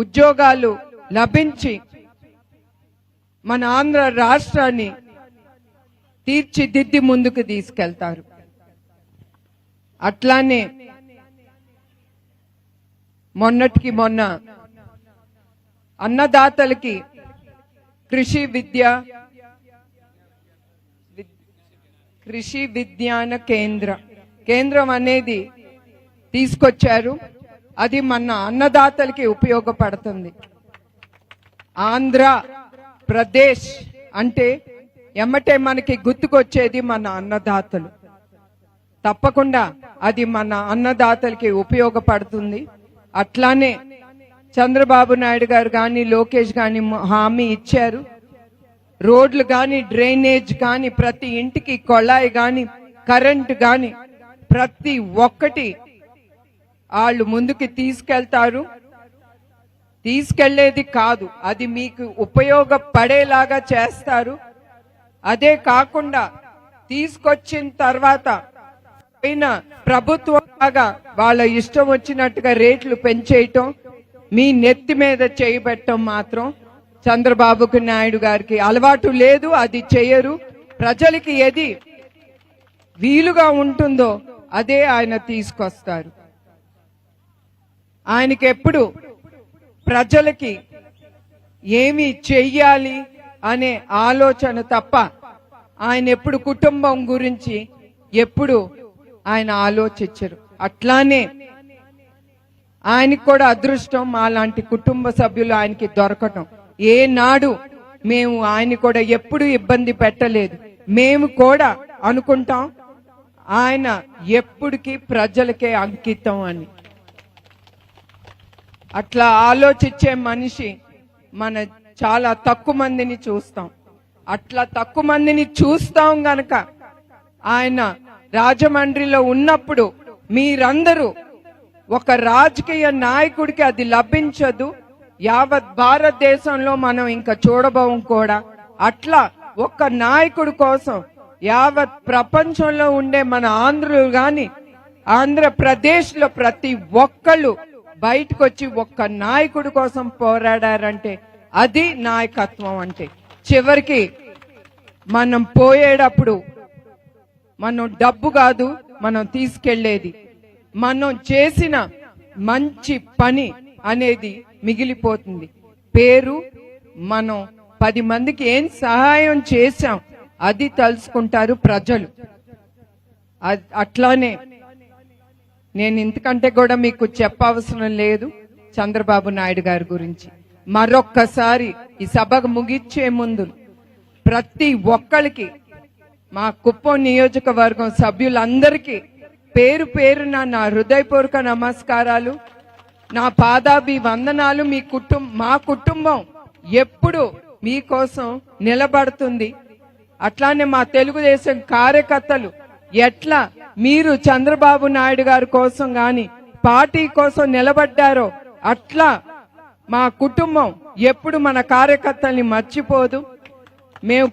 ఉద్యోగాలు లభించి మన ఆంధ్ర రాష్ట్రాన్ని తీర్చిదిద్ది ముందుకు తీసుకెళ్తారు. అట్లానే మొన్నటికి మొన్న అన్నదాతలకి కృషి విద్య కృషి విజ్ఞాన కేంద్ర కేంద్రం అనేది తీసుకొచ్చారు. అది మన అన్నదాతలకి ఉపయోగపడుతుంది. ఆంధ్ర ప్రదేశ్ అంటే ఎమ్మటే మనకి గుర్తుకొచ్చేది మన అన్నదాతలు. తప్పకుండా అది మన అన్నదాతలకి ఉపయోగపడుతుంది. అట్లానే చంద్రబాబు నాయుడు గారు కానీ లోకేష్ కానీ హామీ ఇచ్చారు. రోడ్లు కానీ డ్రైనేజ్ కానీ ప్రతి ఇంటికి కొళాయి కానీ కరెంట్ కానీ ప్రతి ఒక్కటి వాళ్ళు ముందుకి తీసుకెళ్తారు. తీసుకెళ్ళేది కాదు అది మీకు ఉపయోగపడేలాగా చేస్తారు. అదే కాకుండా తీసుకొచ్చిన తర్వాత పైన ప్రభుత్వం లాగా వాళ్ళ ఇష్టం వచ్చినట్టుగా రేట్లు పెంచేయటం మీ నెత్తి మీద చేయబెట్టడం మాత్రం చంద్రబాబుకు నాయుడు గారికి అలవాటు లేదు అది చేయరు. ప్రజలకి ఏది వీలుగా ఉంటుందో అదే ఆయన తీసుకొస్తారు. ఆయనకి ఎప్పుడు ప్రజలకి ఏమి చెయ్యాలి అనే ఆలోచన తప్ప ఆయన ఎప్పుడు కుటుంబం గురించి ఎప్పుడు ఆయన ఆలోచించరు. అట్లానే ఆయనకి కూడా అదృష్టం మాలాంటి కుటుంబ సభ్యులు ఆయనకి దొరకటం. ఏనాడు మేము ఆయన కూడా ఎప్పుడు ఇబ్బంది పెట్టలేదు. మేము కూడా అనుకుంటాం ఆయన ఎప్పటికీ ప్రజలకే అంకితం అని. అట్లా ఆలోచించే మనిషి మన చాలా తక్కువ మందిని చూస్తాం. అట్లా తక్కువ మందిని చూస్తాం గనక ఆయన రాజమండ్రిలో ఉన్నప్పుడు మీరందరూ ఒక రాజకీయ నాయకుడికి అది లభించదు. యావత్ భారతదేశంలో మనం ఇంకా చూడబోం కూడా. అట్లా ఒక నాయకుడు కోసం యావత్ ప్రపంచంలో ఉండే మన ఆంధ్రులు గాని ఆంధ్రప్రదేశ్లో ప్రతి ఒక్కళ్ళు బయటకు వచ్చి ఒక్క నాయకుడి కోసం పోరాడారంటే అది నాయకత్వం అంటే. చివరికి మనం పోయేటప్పుడు మనం డబ్బు కాదు మనం తీసుకెళ్ళేది. మనం చేసిన మంచి పని అనేది మిగిలిపోతుంది. పేరు మనం పది మందికి ఏం సహాయం చేశాం అది తలుసుకుంటారు ప్రజలు. అట్లానే నేను ఇంతకంటే కూడా మీకు చెప్పవసరం లేదు చంద్రబాబు నాయుడు గారి గురించి. మరొక్కసారి ఈ సభకు ముగిచ్చే ముందు ప్రతి ఒక్కరికి మా కుప్పం నియోజకవర్గం సభ్యులందరికీ పేరు పేరున నా హృదయపూర్వక నమస్కారాలు. నా పాదాభి వందనాలు మీ కుటుంబం మా కుటుంబం ఎప్పుడు మీకోసం నిలబడుతుంది. అట్లానే మా తెలుగుదేశం కార్యకర్తలు ఎట్లా మీరు చంద్రబాబు నాయుడు గారి కోసం గాని పార్టీ కోసం నిలబడ్డారో అట్లా మా కుటుంబం ఎప్పుడు మన కార్యకర్తల్ని మర్చిపోదు. మేము